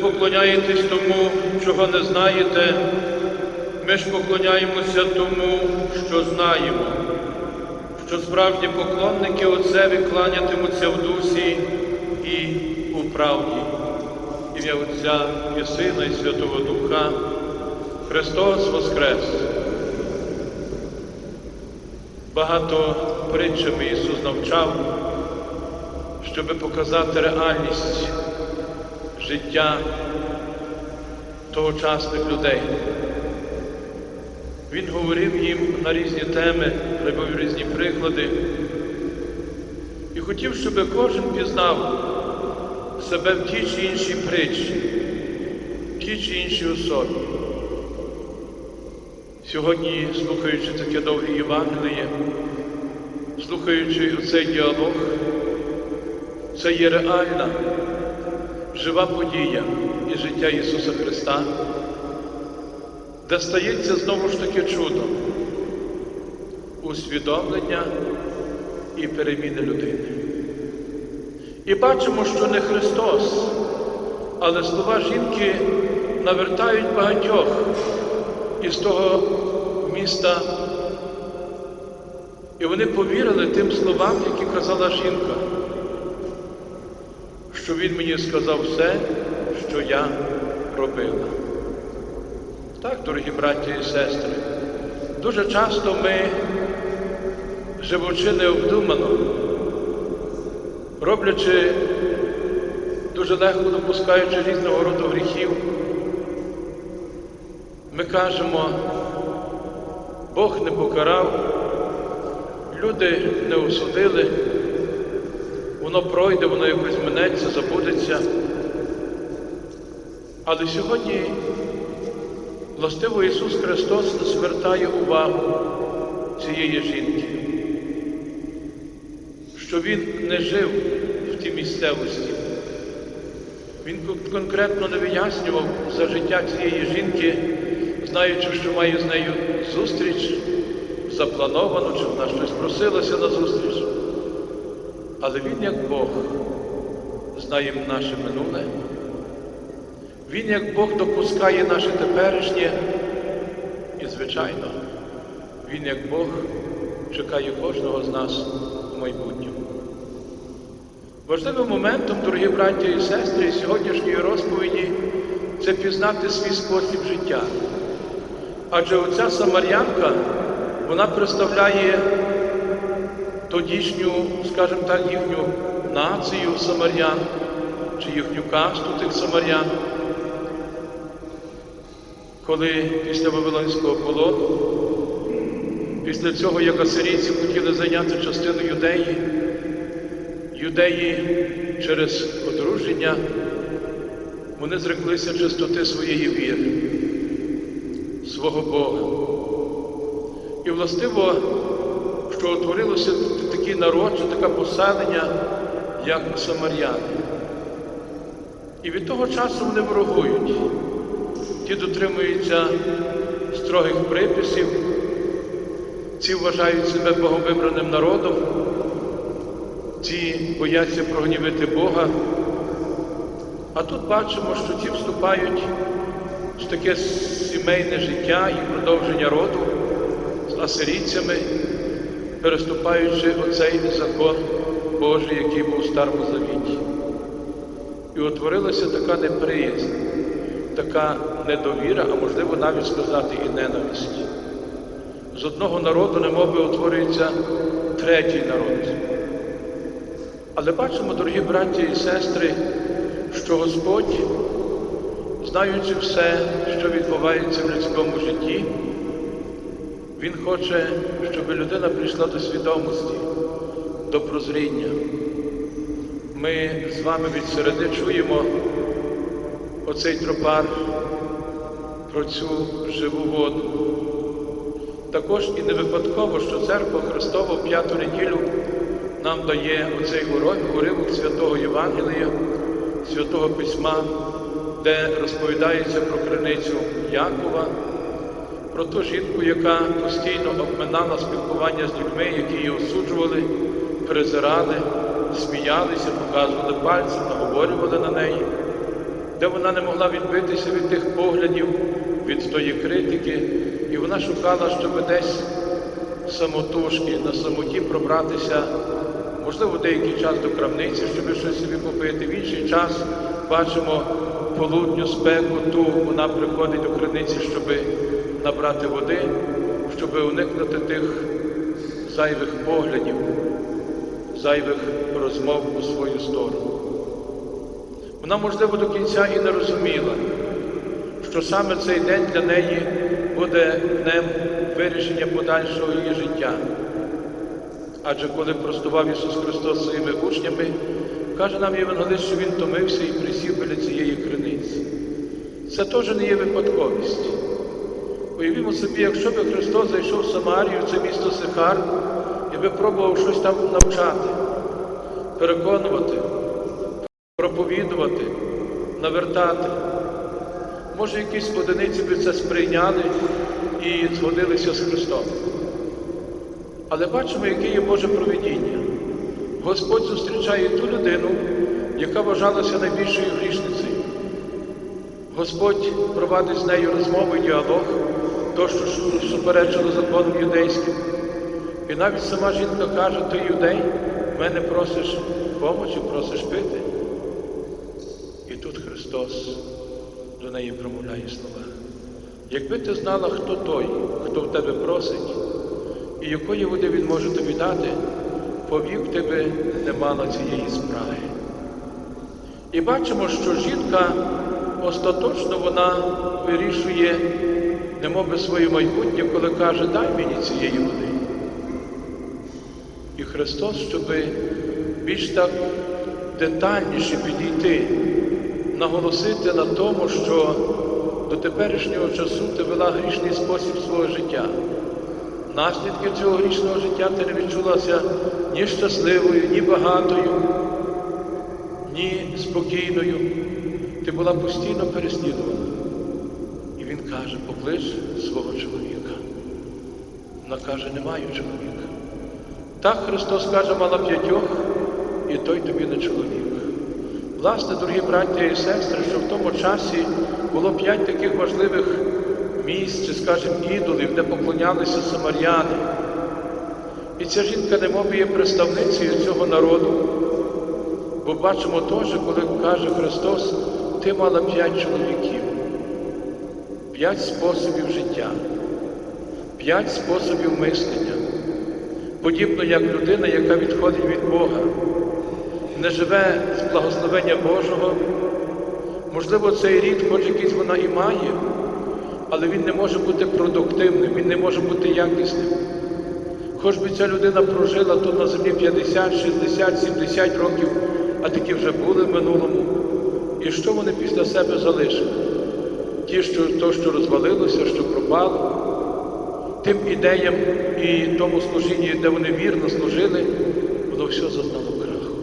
поклоняєтесь тому, чого не знаєте. Ми ж поклоняємося тому, що знаємо, що справжні поклонники Отцеві кланятимуться в дусі і у правді. Ім'я Отця і Сина, і Святого Духа. Христос Воскрес! Багато притчами Ісус навчав, щоб показати реальність життя тогочасних людей. Він говорив їм на різні теми, робив різні приклади і хотів, щоб кожен пізнав себе в тій чи іншій притчі, в тій чи іншій особі. Сьогодні, слухаючи таке довге Євангеліє, слухаючи цей діалог, це є реальна, жива подія і життя Ісуса Христа, де стається знову ж таки чудо, усвідомлення і переміни людини. І бачимо, що не Христос, але слова жінки навертають багатьох із того міста. І вони повірили тим словам, які казала жінка, що він мені сказав все, що я робила. Так, дорогі браті і сестри, дуже часто ми, живучи необдумано, роблячи дуже легко допускаючи різного роду гріхів, ми кажемо, Бог не покарав, люди не осудили, воно пройде, воно якось минеться, забудеться. Але сьогодні властиво Ісус Христос звертає увагу цієї жінки, що Він не жив в тій місцевості. Він конкретно не вияснював за життя цієї жінки, знаючи, що має з нею зустріч, заплановану, чи вона щось просилася на зустріч. Але Він, як Бог, знає наше минуле. Він, як Бог, допускає наше теперішнє. І, звичайно, Він, як Бог, чекає кожного з нас у майбутньому. Важливим моментом, дорогі браті і сестри, сьогоднішньої розповіді це пізнати свій спосіб життя. Адже оця Самарянка, вона представляє тодішню, скажімо так, їхню націю самарян чи їхню касту тих самарян. Коли після Вавилонського полону, після цього, як асирійці хотіли зайняти частину юдеї, юдеї через одруження, вони зреклися чистоти своєї віри, свого Бога. І властиво, що утворилося такий народ, чи таке поселення, як Самаряни. І від того часу вони ворогують. Ті дотримуються строгих приписів, ці вважають себе боговибраним народом, ці бояться прогнівити Бога. А тут бачимо, що ті вступають в таке сімейне життя і продовження роду з асирійцями, переступаючи оцей закон Божий, який був у Старому Завіті. І утворилася така неприязнь, така недовіра, а можливо навіть сказати і ненависть. З одного народу, немови утворюється третій народ. Але бачимо, дорогі браті і сестри, що Господь, знаючи все, що відбувається в людському житті, Він хоче, щоб людина прийшла до свідомості, до прозріння. Ми з вами від середи чуємо оцей тропар про цю живу воду. Також і не випадково, що Церква Христова в п'яту неділю нам дає оцей уривок святого Євангелія, святого Письма, де розповідається про криницю Якова, про ту жінку, яка постійно обминала спілкування з людьми, які її осуджували, презирали, сміялися, показували пальцем, наговорювали на неї. де вона не могла відбитися від тих поглядів, від тої критики, і вона шукала, щоб десь самотужки, на самоті пробратися, можливо, деякий час до крамниці, щоб щось собі купити. В інший час бачимо полудню спеку, ту вона приходить до криниці, щоб набрати води, щоб уникнути тих зайвих поглядів, зайвих розмов у свою сторону. Вона, можливо, до кінця і не розуміла, що саме цей день для неї буде днем вирішення подальшого її життя. Адже коли простував Ісус Христос своїми учнями, каже нам Євангелист, що Він томився і присів біля цієї криниці. Це теж не є випадковість. Уявімо собі, якщо би Христос зайшов в Самарію, це місто Сихар, і би пробував щось там навчати, переконувати, проповідувати, навертати. Може, якісь одиниці би це сприйняли і згодилися з Христом. Але бачимо, яке є Боже провидіння. Господь зустрічає ту людину, яка вважалася найбільшою грішницею. Господь провадить з нею розмову і діалог, то, що суперечило законам юдейським. І навіть сама жінка каже, ти юдей, в мене просиш помочі, просиш пити. І тут Христос до неї промовляє слова. Якби ти знала, хто той, хто в тебе просить, і якої води він може тобі дати, повік тебе не мала цієї справи. І бачимо, що жінка остаточно вона вирішує, немоби своє майбутнє, коли каже, дай мені цієї води. І Христос, щоб більш так детальніше підійти, наголосити на тому, що до теперішнього часу ти вела грішний спосіб свого життя. Наслідки цього грішного життя ти не відчулася ні щасливою, ні багатою, ні спокійною. Ти була постійно переслідувана. Каже, поклич свого чоловіка. Вона каже, не маю чоловіка. Так Христос каже, мала п'ятьох, і той тобі не чоловік. Власне, дорогі браття і сестри, що в тому часі було п'ять таких важливих місць, чи, скажімо, ідолів, де поклонялися самаряни. І ця жінка немов є представницею цього народу. Бо бачимо теж, коли каже Христос, ти мала п'ять чоловіків, п'ять способів життя, п'ять способів мислення, подібно як людина, яка відходить від Бога, не живе з благословення Божого. Можливо, цей рід, хоч якийсь вона і має, але він не може бути продуктивним, він не може бути якісним. Хоч би ця людина прожила тут на землі 50, 60, 70 років, а такі вже були в минулому. І що вони після себе залишили? Ті, що то, що розвалилося, що пропало, тим ідеям і тому служінні, де вони вірно служили, воно все зазнало краху.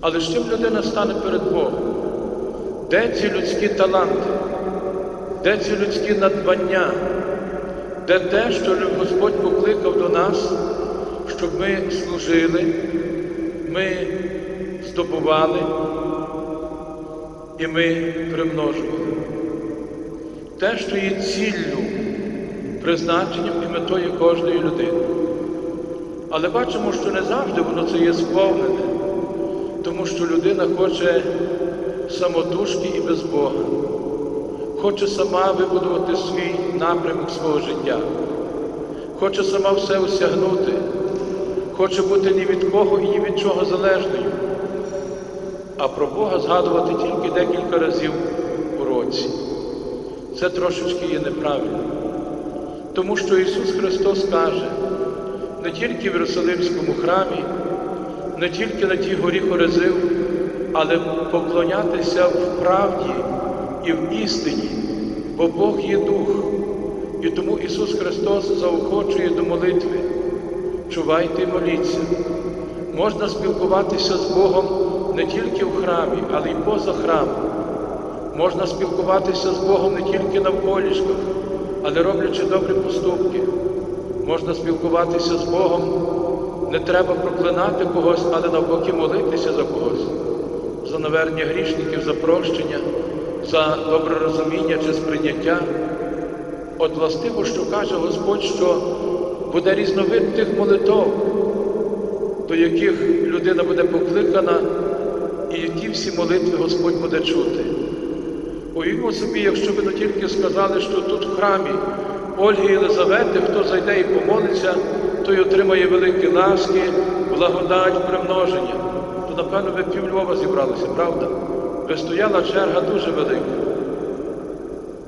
Але з чим людина стане перед Богом? Де ці людські таланти? Де ці людські надбання? Де те, що Господь покликав до нас, щоб ми служили, ми здобували і ми примножували. Те, що є ціллю, призначенням і метою кожної людини. Але бачимо, що не завжди воно це є сповнене, тому що людина хоче самотужки і без Бога хоче сама вибудувати свій напрямок свого життя, хоче сама все осягнути, хоче бути ні від кого і ні від чого залежною, а про Бога згадувати тільки декілька разів у році. Це трошечки є неправильно. Тому що Ісус Христос каже, не тільки в Єрусалимському храмі, не тільки на тій горі Хорезив, але поклонятися в правді і в істині, бо Бог є дух. І тому Ісус Христос заохочує до молитви. Чувайте і моліться. Можна спілкуватися з Богом не тільки в храмі, але й поза храмом. Можна спілкуватися з Богом не тільки навколішках, але роблячи добрі поступки. Можна спілкуватися з Богом, не треба проклинати когось, але навпаки молитися за когось, за навернення грішників, за прощення. за добре розуміння чи сприйняття. От властиво, що каже Господь, що буде різновид тих молитов, до яких людина буде покликана, і ті всі молитви Господь буде чути. Уявімо собі, якщо ви тільки сказали, що тут в храмі Ольги Єлизавети, хто зайде і помолиться, той отримає великі ласки, благодать, примноження, то, напевно, ви пів Львова зібралися, правда? Би стояла черга дуже велика.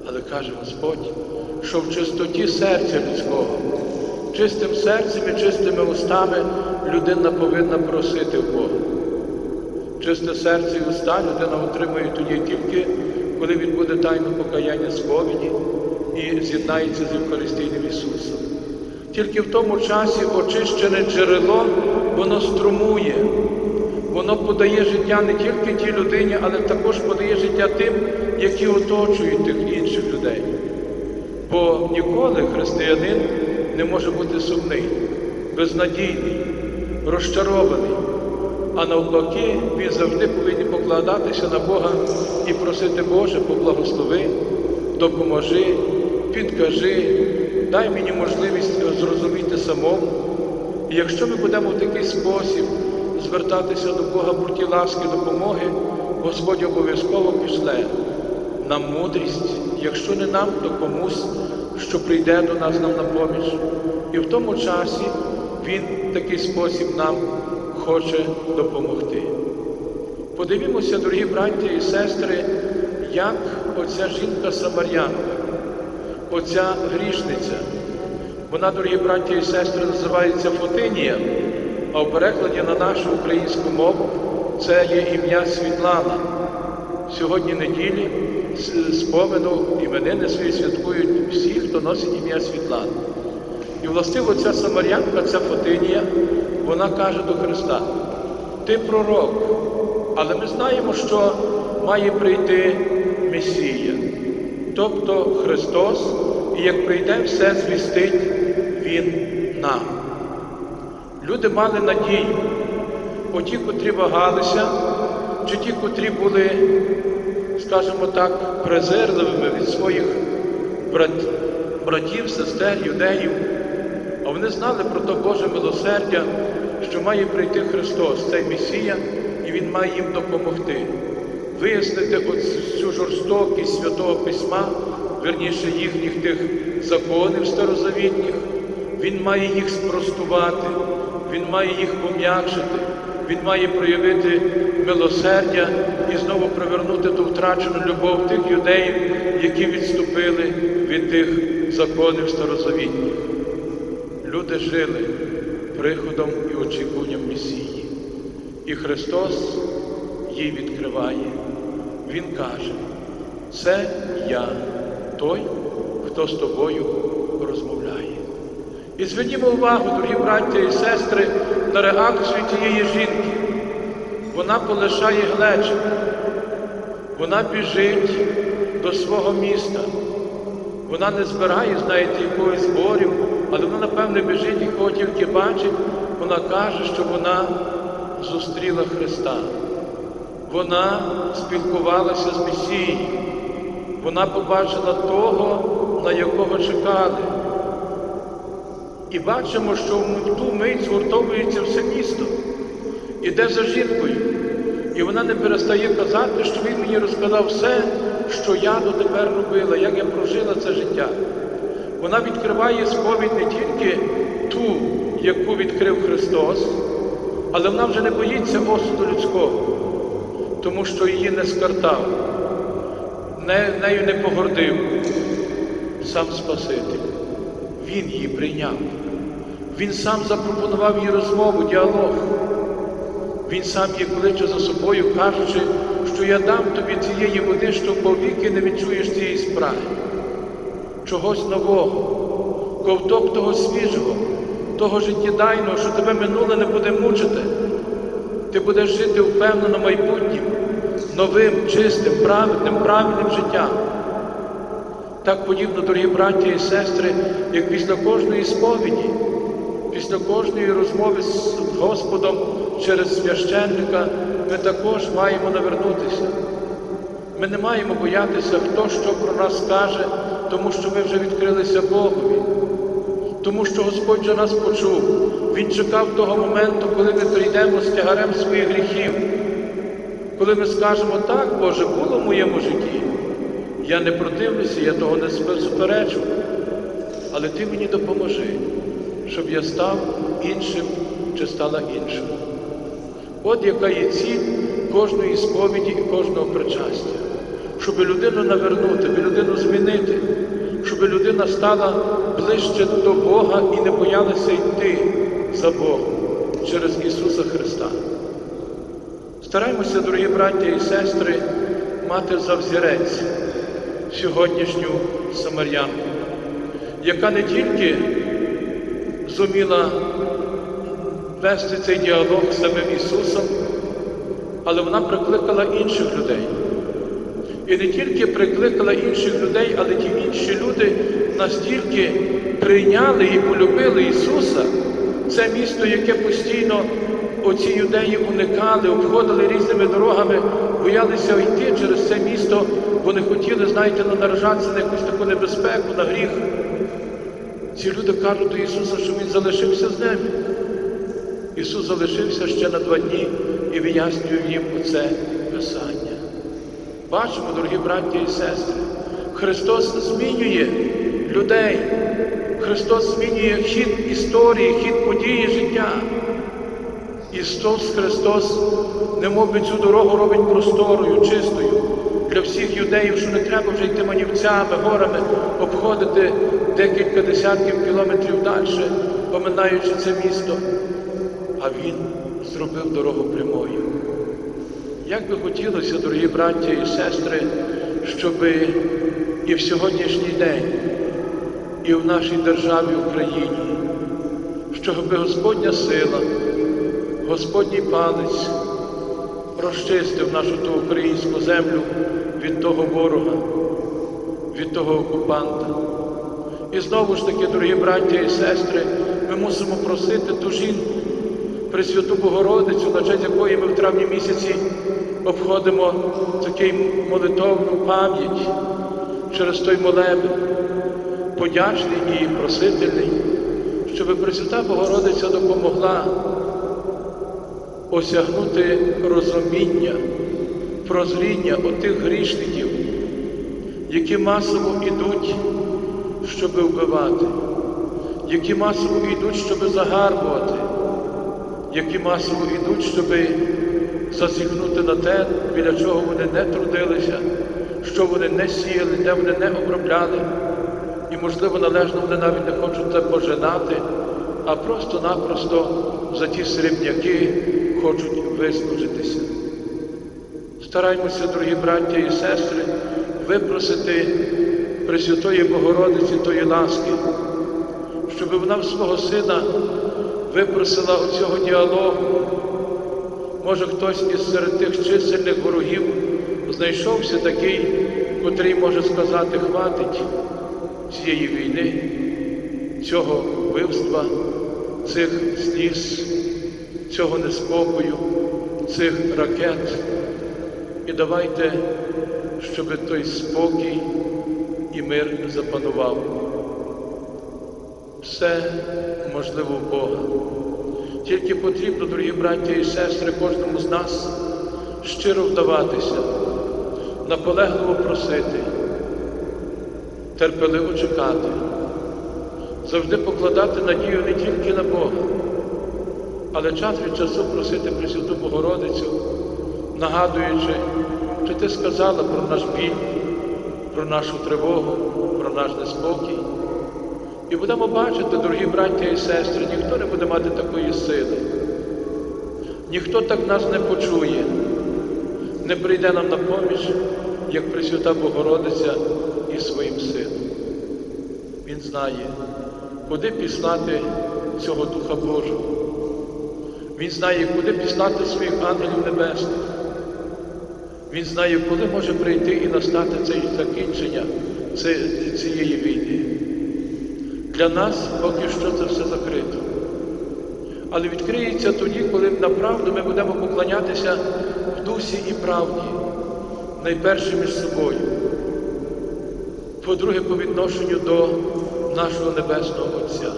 Але каже Господь, що в чистоті серця людського, чистим серцем і чистими устами людина повинна просити в Бога. Чисте серце і уста людина отримує тоді тільки, коли він буде тайно покаяння сповіді і з'єднається з Євхаристійним Ісусом. Тільки в тому часі очищене джерело, воно струмує, воно подає життя не тільки тій людині, але також подає життя тим, які оточують тих інших людей. Бо ніколи християнин не може бути сумний, безнадійний, розчарований. А навпаки, він завжди повинен покладатися на Бога і просити Боже, поблагослови, допоможи, підкажи, дай мені можливість зрозуміти самому. І якщо ми будемо в такий спосіб звертатися до Бога про ті ласки допомоги, Господь обов'язково пішле нам мудрість, якщо не нам, то комусь, що прийде до нас нам на поміч. І в тому часі Він в такий спосіб нам хоче допомогти. Подивімося, дорогі браті і сестри, як оця жінка Самарянка, оця грішниця, вона, дорогі браті і сестри, називається Фотинія, а в перекладі на нашу українську мову це є ім'я Світлана. Сьогодні неділі спомену іменини свої святкують всі, хто носить ім'я Світлана. І властиво ця Самарянка, ця Фотинія, вона каже до Христа, ти пророк, але ми знаємо, що має прийти Месія, тобто Христос, і як прийде, все звістить Він нам. Люди мали надію, оті, котрі вагалися, чи ті, котрі були, скажімо так, презирливими від своїх брат, братів, сестер, юдеїв, а вони знали про то Боже милосердя, що має прийти Христос, цей Месія, і Він має їм допомогти, вияснити цю жорстокість Святого Письма, верніше їхніх тих законів старозавітніх, Він має їх спростувати, Він має їх пом'якшити, Він має проявити милосердя і знову привернути ту втрачену любов тих юдеїв, які відступили від тих законів старозавітніх. Люди жили приходом і очікуванням Месії. І Христос їй відкриває. Він каже, це я, той, хто з тобою розмовляє. І звернімо увагу, дорогі браття і сестри, на реакцію тієї жінки. Вона полишає глечик, вона біжить до свого міста. Вона не збирає, знаєте, якогось зборів, але вона, напевне, біжить і кого тільки бачить, вона каже, що вона зустріла Христа. Вона спілкувалася з Месією. Вона побачила того, на якого чекали. І бачимо, що в ту мить згуртовується все місто, іде за жінкою. І вона не перестає казати, що він мені розказав все, що я дотепер робила, як я прожила це життя. Вона відкриває сповідь не тільки ту, яку відкрив Христос, але вона вже не боїться осуду людського, тому що її не скартав, не, нею не погордив сам Спаситель. Він її прийняв. Він сам запропонував їй розмову, діалог. Він сам її кличе за собою, кажучи, що я дам тобі цієї води, що повіки не відчуєш цієї справи. Чогось нового, ковток того свіжого, того життєдайного, що тебе минуле не буде мучити. Ти будеш жити впевнено майбутнім, новим, чистим, праведним, правильним життям. Так подібно, дорогі браті і сестри, як після кожної сповіді, після кожної розмови з Господом через священника, ми також маємо навернутися. Ми не маємо боятися, хто що про нас скаже, тому що ми вже відкрилися Богові. Тому що Господь вже нас почув. Він чекав того моменту, коли ми прийдемо з тягарем своїх гріхів. Коли ми скажемо, так, Боже, було в моєму житті. Я не противлюся, я того не суперечу. Але ти мені допоможи, щоб я став іншим чи стала іншим. От яка є ціль кожної сповіді і кожного причастя, щоб людину навернути, людину змінити, щоб людина стала ближче до Бога і не боялася йти за Богом через Ісуса Христа. Стараємося, дорогі браття і сестри, мати за взірець сьогоднішню самарянку, яка не тільки зуміла вести цей діалог з самим Ісусом, але вона прикликала інших людей. І не тільки прикликала інших людей, але ті інші люди настільки прийняли і полюбили Ісуса, це місто, яке постійно оці юдеї уникали, обходили різними дорогами, боялися йти через це місто, бо не хотіли, знаєте, наражатися на якусь таку небезпеку, на гріх. Ці люди кажуть до Ісуса, що Він залишився з ними. Ісус залишився ще на два дні і вияснює їм оце Писання. Бачимо, дорогі браті і сестри, Христос змінює людей, Христос змінює хід історії, хід події життя. Ісус Христос, немов би цю дорогу робить просторою, чистою для всіх юдеїв, що не треба вже йти манівцями, горами, обходити декілька десятків кілометрів далі, поминаючи це місто. А Він зробив дорогу прямою. Як би хотілося, дорогі браття і сестри, щоб і в сьогоднішній день, і в нашій державі Україні, щоб Господня сила, Господній палець розчистив нашу ту українську землю від того ворога, від того окупанта. І знову ж таки, дорогі браття і сестри, ми мусимо просити ту жінку, Пресвяту Богородицю, на честь якої ми в травні місяці обходимо такий молитовну пам'ять через той молебен, подячний і просительний, щоб Пресвята Богородиця допомогла осягнути розуміння, прозріння отих грішників, які масово йдуть, щоб вбивати, які масово йдуть, щоб загарбувати, які масово йдуть, щоб засікнути на те, біля чого вони не трудилися, що вони не сіяли, де вони не обробляли. І, можливо, належно вони навіть не хочуть це пожинати, а просто-напросто за ті срібняки хочуть вислужитися. Стараймося, дорогі браття і сестри, випросити Пресвятої Богородиці тої ласки, щоб вона в свого сина випросила оцього діалогу. Може, хтось із серед тих чисельних ворогів знайшовся такий, котрий може сказати, хватить цієї війни, цього вбивства, цих сліз, цього неспокою, цих ракет. І давайте, щоб той спокій і мир запанував. Все можливо в Бога. Тільки потрібно, дорогі браття і сестри, кожному з нас щиро вдаватися, наполегливо просити, терпеливо чекати, завжди покладати надію не тільки на Бога, але час від часу просити Пресвяту Богородицю, нагадуючи, чи ти сказала про наш біль, про нашу тривогу, про наш неспокій. І будемо бачити, дорогі браття і сестри, ніхто не буде мати такої сили. Ніхто так нас не почує, не прийде нам на поміч, як Пресвята Богородиця із своїм сином. Він знає, куди післати цього Духа Божого. Він знає, куди післати своїх ангелів небесних. Він знає, коли може прийти і настати це закінчення цієї війни. Для нас поки що це все закрито. Але відкриється тоді, коли направду ми будемо поклонятися в дусі і правді, найперше між собою. По-друге, по відношенню до нашого Небесного Отця.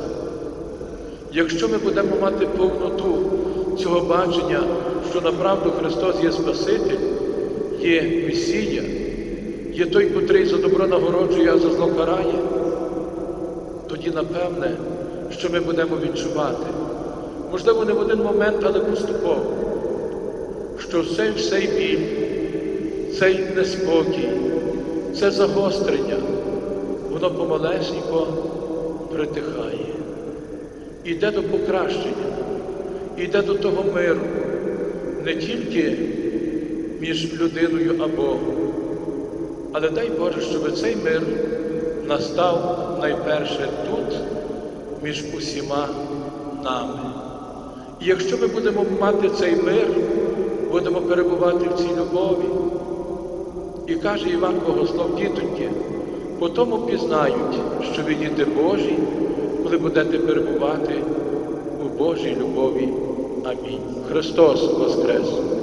Якщо ми будемо мати повноту цього бачення, що направду Христос є Спаситель, є Месія, є той, котрий за добро нагороджує, а за зло карає, тоді напевне, що ми будемо відчувати, можливо, не в один момент, але поступово, що цей всей біль, цей неспокій, це загострення, воно помалесенько притихає. Іде до покращення, іде до того миру, не тільки між людиною а Богом, але дай Боже, щоб цей мир настав найперше тут, між усіма нами. І якщо ми будемо мати цей мир, будемо перебувати в цій любові. І каже Іван Богослов, дітоньки, по тому пізнають, що ви діти Божі, коли будете перебувати у Божій любові. Амінь. Христос Воскрес!